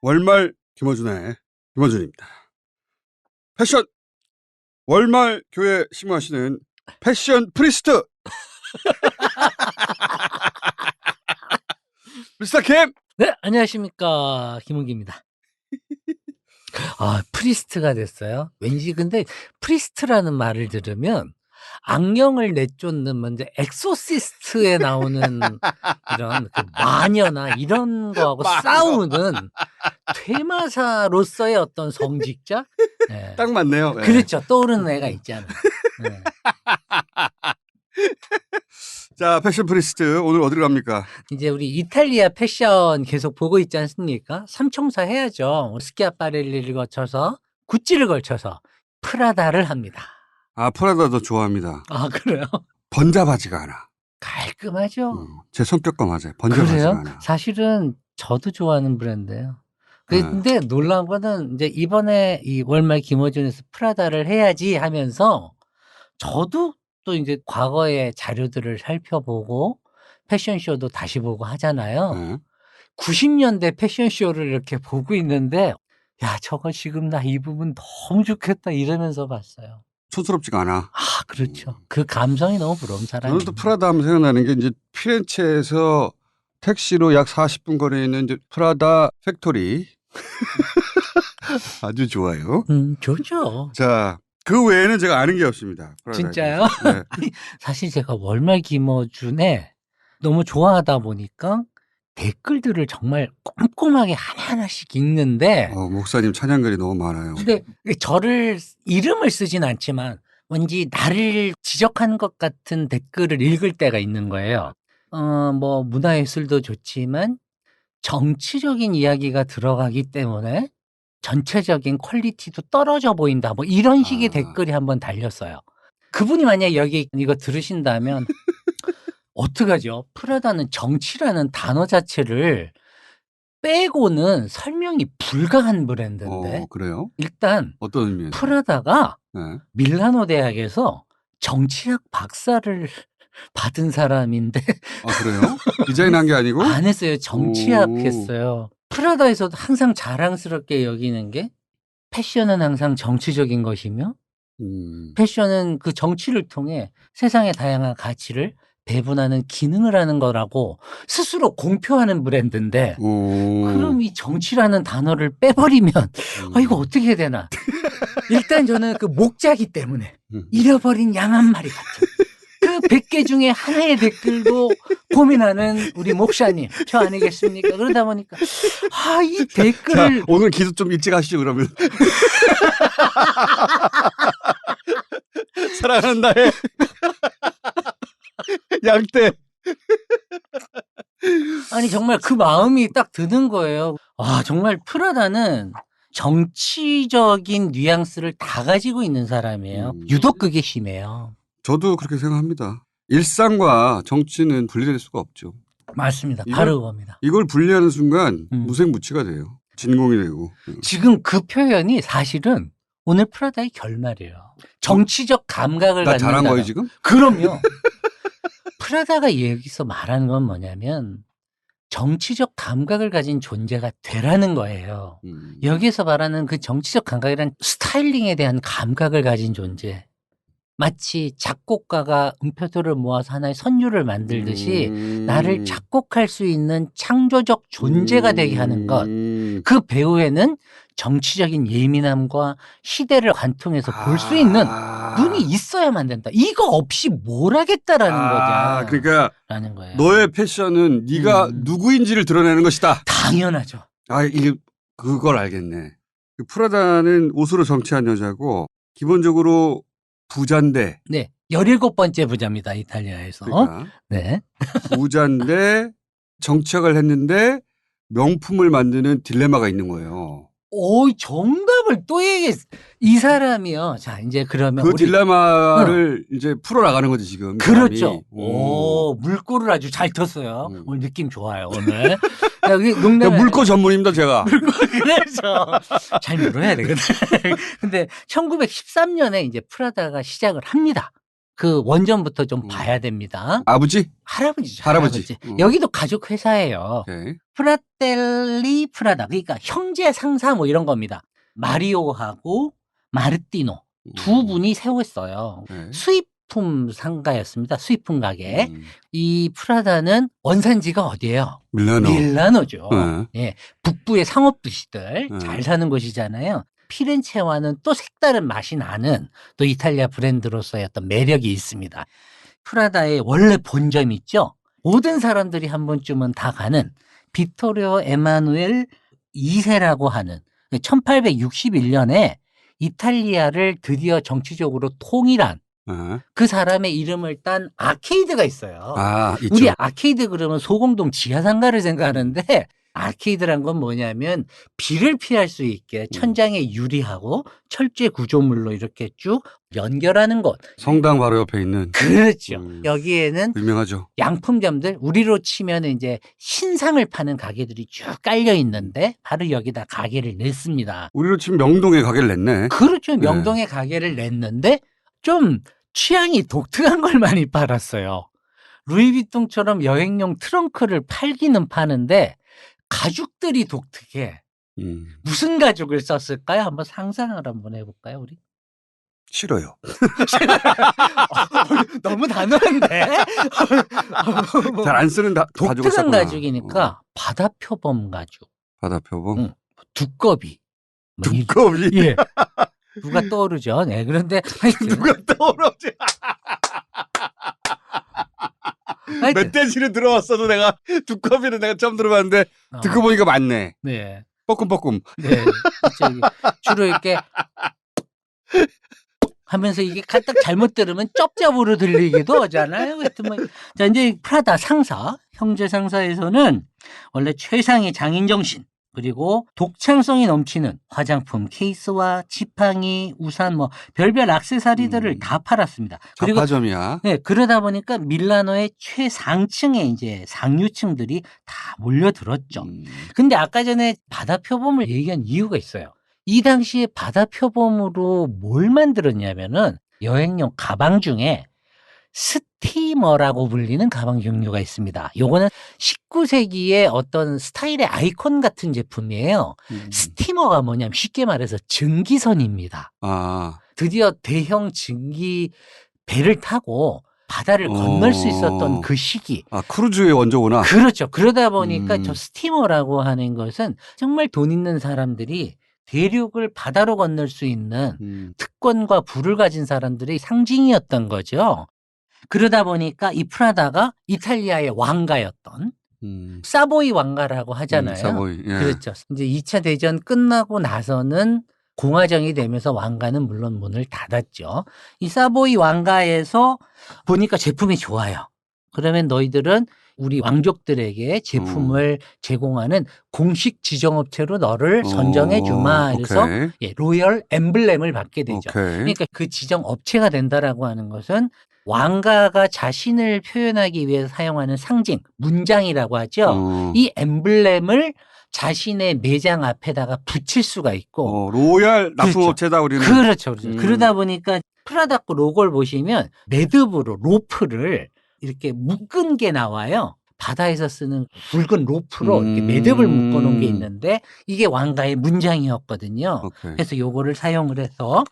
월말 김어준의 김어준입니다. 패션 월말 교회 심무하시는 패션 프리스트 미스터 캠 네, 안녕하십니까. 김은기입니다. 아, 프리스트가 됐어요. 왠지 근데 프리스트라는 말을 들으면 악령을 내쫓는 먼저 엑소시스트에 나오는 이런 그 마녀나 이런 거하고. 싸우는 퇴마사로서의 어떤 성직자? 네. 딱 맞네요. 네. 그렇죠. 떠오르는 애가 있잖아. 네. 자 패션 프리스트 오늘 어디로 갑니까? 이제 우리 이탈리아 패션 계속 보고 있지 않습니까? 삼총사 해야죠. 스키아파렐리를 거쳐서 구찌를 걸쳐서 프라다를 합니다. 아 프라다도 좋아합니다. 아 그래요? 바지가 하나. 깔끔하죠. 음, 제 성격과 맞아요. 번자 바지가 그래요? 하나. 사실은 저도 좋아하는 브랜드예요. 네. 근데 놀라운 거는 이제 이번에 이 월말 김어준에서 프라다를 해야지 하면서 저도 또 이제 과거의 자료들을 살펴보고 패션쇼도 다시 보고 하잖아요. 네. 90년대 패션쇼를 이렇게 보고 있는데, 야, 저거 지금 나 입으면 너무 좋겠다 이러면서 봤어요. 촌스럽지가 않아. 아, 그렇죠. 그 감성이 너무 부러운 사람이. 저는 또 프라다 하면 생각나는 게 이제 피렌체에서 택시로 약 40분 거리에 있는 이제 프라다 팩토리. 아주 좋아요. 음, 좋죠. 자, 그 외에는 제가 아는 게 없습니다. 진짜요? 네. 사실 제가 월말 김어준에 너무 좋아하다 보니까 댓글들을 정말 꼼꼼하게 하나하나씩 읽는데, 어, 목사님 찬양글이 너무 많아요. 근데 저를 이름을 쓰진 않지만 왠지 나를 지적하는 것 같은 댓글을 읽을 때가 있는 거예요. 어, 뭐 문화예술도 좋지만 정치적인 이야기가 들어가기 때문에 전체적인 퀄리티도 떨어져 보인다. 뭐 이런 식의 아. 댓글이 한번 달렸어요. 그분이 만약에 여기 이거 들으신다면 어떡하죠? 프라다는 정치라는 단어 자체를 빼고는 설명이 불가한 브랜드인데 어, 그래요? 일단 어떤 의미에서? 프라다가 네. 밀라노 대학에서 정치학 박사를 받은 사람인데 아, 그래요? 디자인한 게 아니고? 안 했어요. 정치학 오. 했어요. 프라다에서도 항상 자랑스럽게 여기는 게 패션은 항상 정치적인 것이며 음. 패션은 그 정치를 통해 세상의 다양한 가치를 배분하는 기능을 하는 거라고 스스로 공표하는 브랜드인데 오. 그럼 이 정치라는 단어를 빼버리면 음. 아 이거 어떻게 해야 되나 일단 저는 그 목자기 때문에 음. 잃어버린 양 한 마리 같은 그 100개 중에 하나의 댓글도 고민하는 우리 목사님 저 아니겠습니까 그러다 보니까 아이 자, 댓글을 오늘 기도 좀 일찍 하시죠, 그러면. 사랑하는 나의 양떼. 아니 정말 그 마음이 딱 드는 거예요. 아 정말 프라다는 정치적인 뉘앙스를 다 가지고 있는 사람이에요. 음. 유독 그게 심해요. 저도 그렇게 생각합니다. 일상과 정치는 분리될 수가 없죠. 맞습니다. 이걸- 바로 그겁니다. 이걸 분리하는 순간 음. 무생무치가 돼요. 진공이 되고. 지금 그 표현이 사실은 오늘 프라다의 결말이에요. 정치적 감각을 나 갖는다. 잘한 거예요, 지금? 그럼요. 프라다가 여기서 말하는 건 뭐냐면 정치적 감각을 가진 존재가 되라는 거예요. 음. 여기서 말하는 그 정치적 감각이란 스타일링에 대한 감각을 가진 존재. 마치 작곡가가 음표들을 모아서 하나의 선율을 만들듯이 음. 나를 작곡할 수 있는 창조적 존재가 되게 하는 것. 음. 그 배우에는 정치적인 예민함과 시대를 관통해서 볼 수 있는 아. 눈이 있어야만 된다. 이거 없이 뭘 하겠다라는 아, 거죠. 그러니까 라는 거예요. 너의 패션은 네가 음. 누구인지를 드러내는 것이다. 당연하죠. 아, 이게 그걸 알겠네. 그 프라다는 옷으로 정치한 여자고 기본적으로 부자인데 네. 17번째 부자입니다. 이탈리아에서. 그러니까 네. 부자인데 정치학을 했는데 명품을 만드는 딜레마가 있는 거예요. 오, 정답을 또 얘기해. 이 사람이요. 자, 이제 그러면 그 우리 딜레마를 이제 풀어나가는 거지 지금. 이 그렇죠. 오, 물꼬를 아주 잘 텄어요. 음. 오늘 느낌 좋아요, 오늘. 그러니까 농담 물고 전문입니다 제가. 그래서 잘 물어야 되거든. 근데 1913년에 이제 프라다가 시작을 합니다. 그 원전부터 좀 음. 봐야 됩니다. 아버지? 할아버지죠. 할아버지. 음. 여기도 가족 회사예요. 오케이. 프라텔리 프라다. 그러니까 형제 상사 뭐 이런 겁니다. 마리오하고 마르티노 두 분이 세웠어요. 네. 수입품 상가였습니다. 수입품 가게. 음. 이 프라다는 원산지가 어디예요? 밀라노. 밀라노죠. 네. 예, 북부의 상업 도시들 음. 잘 사는 곳이잖아요. 피렌체와는 또 색다른 맛이 나는 또 이탈리아 브랜드로서의 어떤 매력이 있습니다. 프라다의 원래 본점 있죠. 모든 사람들이 한 번쯤은 다 가는 비토리오 에마누엘 2세라고 하는 1861년에 이탈리아를 드디어 정치적으로 통일한 네. 그 사람의 이름을 딴 아케이드가 있어요. 아. 우리 아케이드 그러면 소공동 지하상가를 생각하는데 아케이드란 건 뭐냐면 비를 피할 수 있게 음. 천장에 유리하고 철제 구조물로 이렇게 쭉 연결하는 곳. 성당 바로 옆에 있는 그렇죠. 음. 여기에는 유명하죠. 양품점들 우리로 치면 이제 신상을 파는 가게들이 쭉 깔려 있는데 바로 여기다 가게를 냈습니다. 우리로 치면 명동에 가게를 냈네. 그렇죠. 명동에 가게를 냈는데 좀 취향이 독특한 걸 많이 팔았어요. 루이비통처럼 여행용 트렁크를 팔기는 파는데 가죽들이 독특해. 음. 무슨 가죽을 썼을까요? 한번 상상을 한번 해볼까요, 우리? 싫어요. 너무 단호한데? 잘 안 쓰는 다, 가죽을 독특한 썼구나. 가죽이니까 어, 바다표범 가죽, 바다표범. 응. 두꺼비. 뭐 이- 두꺼비. 예. 누가 떠오르죠? 네, 그런데 누가 떠오르지? 멧돼지는 들어왔어도 내가 두꺼비는 내가 처음 들어봤는데 어, 듣고 보니까 맞네. 네. 뻐끔뻐끔. 네. 저기 주로 이렇게 하면서 이게 가딱 잘못 들으면 쩝쩝으로 들리기도 하잖아요. 하여튼 뭐. 자, 이제 프라다 상사, 형제 상사에서는 원래 최상의 장인 정신, 그리고 독창성이 넘치는 화장품 케이스와 지팡이, 우산 뭐 별별 액세서리들을 음. 다 팔았습니다. 그리고 자파점이야. 네, 그러다 보니까 밀라노의 최상층에 이제 상류층들이 다 몰려들었죠. 음. 근데 아까 전에 바다 표범을 얘기한 이유가 있어요. 이 당시에 바다 표범으로 뭘 만들었냐면은 여행용 가방 중에 스티머라고 불리는 가방 종류가 있습니다. 요거는 19세기의 어떤 스타일의 아이콘 같은 제품이에요. 음. 스티머가 뭐냐면 쉽게 말해서 증기선입니다. 아, 드디어 대형 증기 배를 타고 바다를 건널 수 어. 있었던 그 시기. 아 크루즈의 원조구나. 그렇죠. 그러다 보니까 음. 저 스티머라고 하는 것은 정말 돈 있는 사람들이 대륙을 바다로 건널 수 있는 음. 특권과 부를 가진 사람들의 상징이었던 거죠. 그러다 보니까 이 프라다가 이탈리아의 왕가였던 음. 사보이 왕가라고 하잖아요. 음, 사보이. 예. 그렇죠. 이제 2차 대전 끝나고 나서는 공화정이 되면서 왕가는 물론 문을 닫았죠. 이 사보이 왕가에서 보니까 제품이 좋아요. 그러면 너희들은 우리 왕족들에게 제품을 제공하는 공식 지정업체로 너를 선정해 주마. 어, 그래서. 예, 로열 엠블렘을 받게 되죠. 오케이. 그러니까 그 지정 업체가 된다라고 하는 것은 왕가가 자신을 표현하기 위해서 사용하는 상징, 문장이라고 하죠. 어. 이 엠블렘을 자신의 매장 앞에다가 붙일 수가 있고 어, 로얄 납품업체다 우리는. 그렇죠. 그렇죠. 음. 그러다 보니까 프라다코 로고를 보시면 매듭으로 로프를 이렇게 묶은 게 나와요. 바다에서 쓰는 굵은 로프로 음. 매듭을 묶어 놓은 게 있는데 이게 왕가의 문장이었거든요. 오케이. 그래서 요거를 사용을 해서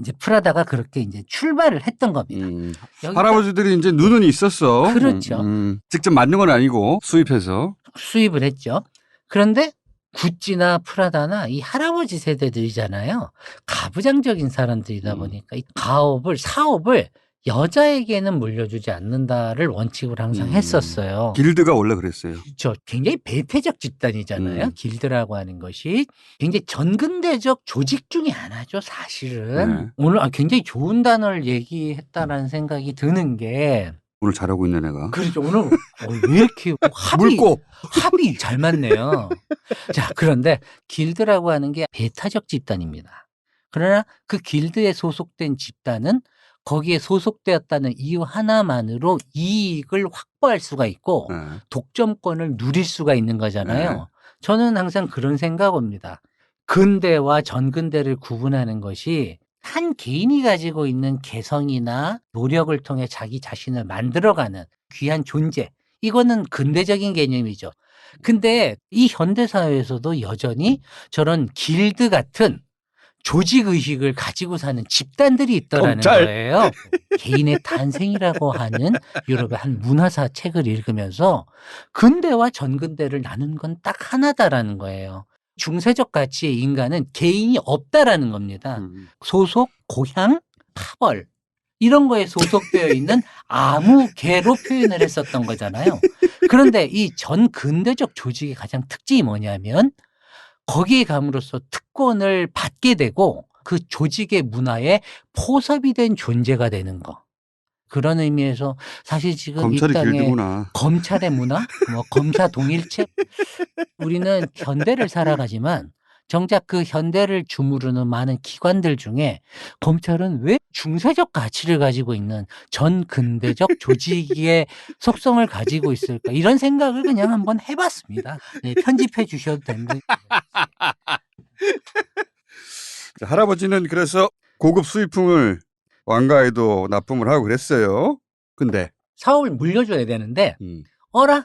이제 프라다가 그렇게 이제 출발을 했던 겁니다. 음. 할아버지들이 이제 눈은 있었어. 그렇죠. 음, 음. 직접 만든 건 아니고 수입해서. 수입을 했죠. 그런데 구찌나 프라다나 이 할아버지 세대들이잖아요. 가부장적인 사람들이다 음. 보니까 이 가업을 사업을 여자에게는 물려주지 않는다를 원칙으로 항상 음. 했었어요. 길드가 원래 그랬어요. 저 굉장히 배태적 집단이잖아요. 음. 길드라고 하는 것이 굉장히 전근대적 조직 중에 하나죠. 사실은 네. 오늘 아, 굉장히 좋은 단어를 얘기했다라는 생각이 드는 게 오늘 잘하고 있네 내가. 그렇죠. 오늘 어, 왜 이렇게 합이 물고. 합이 잘 맞네요. 자, 그런데 길드라고 하는 게 배타적 집단입니다. 그러나 그 길드에 소속된 집단은 거기에 소속되었다는 이유 하나만으로 이익을 확보할 수가 있고 네. 독점권을 누릴 수가 있는 거잖아요. 네. 저는 항상 그런 생각입니다. 근대와 전근대를 구분하는 것이 한 개인이 가지고 있는 개성이나 노력을 통해 자기 자신을 만들어가는 귀한 존재. 이거는 근대적인 개념이죠. 근데 이 현대사회에서도 여전히 저런 길드 같은 조직 의식을 가지고 사는 집단들이 있더라는 검찰. 거예요. 개인의 탄생이라고 하는 유럽의 한 문화사 책을 읽으면서 근대와 전근대를 나눈 건 딱 하나다라는 거예요. 중세적 가치의 인간은 개인이 없다라는 겁니다. 음. 소속, 고향, 파벌 이런 거에 소속되어 있는 아무 개로 표현을 했었던 거잖아요. 그런데 이 전 근대적 조직의 가장 특징이 뭐냐면 거기에 감으로써 특권을 받게 되고 그 조직의 문화에 포섭이 된 존재가 되는 거. 그런 의미에서 사실 지금 검찰이 이 땅에 길드구나. 검찰의 문화, 뭐 검사 동일체. 우리는 현대를 살아가지만 정작 그 현대를 주무르는 많은 기관들 중에 검찰은 왜 중세적 가치를 가지고 있는 전 근대적 조직의 속성을 가지고 있을까 이런 생각을 그냥 한번 해봤습니다. 네, 편집해 주셔도 됩니다. 자, 할아버지는 그래서 고급 수입품을 왕가에도 납품을 하고 그랬어요. 근데 사업을 물려줘야 되는데 음. 어라